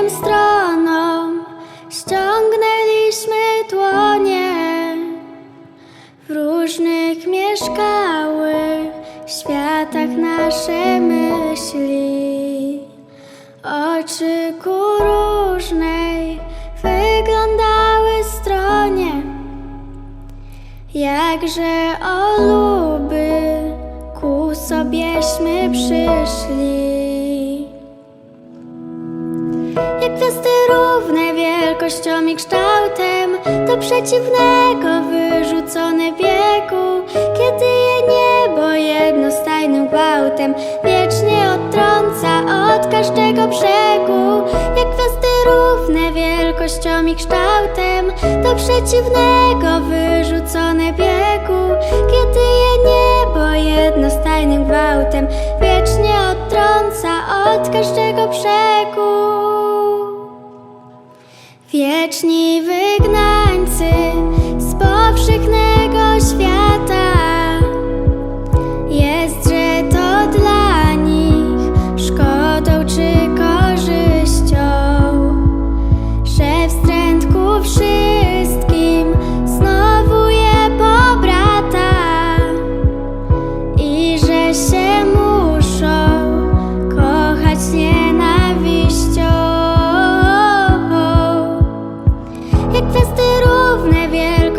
innym stronom ściągnęliśmy dłonie. W różnych mieszkały w światach nasze myśli. Oczy ku różnej wyglądały stronie. Jakże o luby ku sobieśmy przyszli. Wielkością i kształtem Do przeciwnego wyrzucone biegu Kiedy je niebo jednostajnym gwałtem Wiecznie odtrąca od każdego brzegu. Jak gwiazdy równe wielkością i kształtem Do przeciwnego wyrzucone biegu Kiedy je niebo jednostajnym gwałtem Wiecznie odtrąca od każdego brzegu Wieczni powszechnego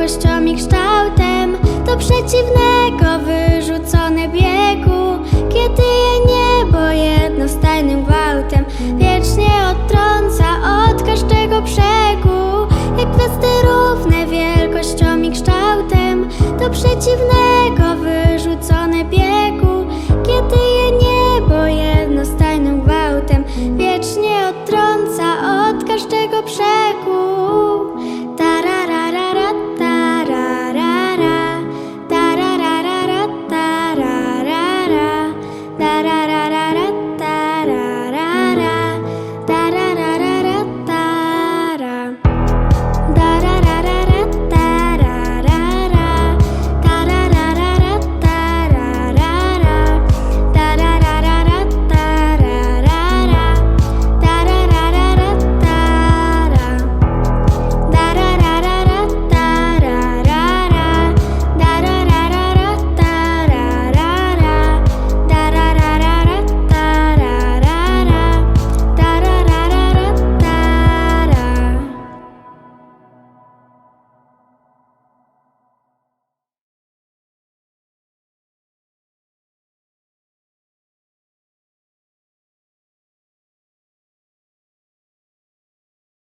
wielkością i kształtem Do przeciwnego wyrzucone biegu. Kiedy je niebo jednostajnym gwałtem Wiecznie odtrąca od każdego brzegu. Jak gwiazdy równe wielkością i kształtem Do przeciwnego wyrzucone biegu. Kiedy je niebo jednostajnym gwałtem Wiecznie odtrąca od każdego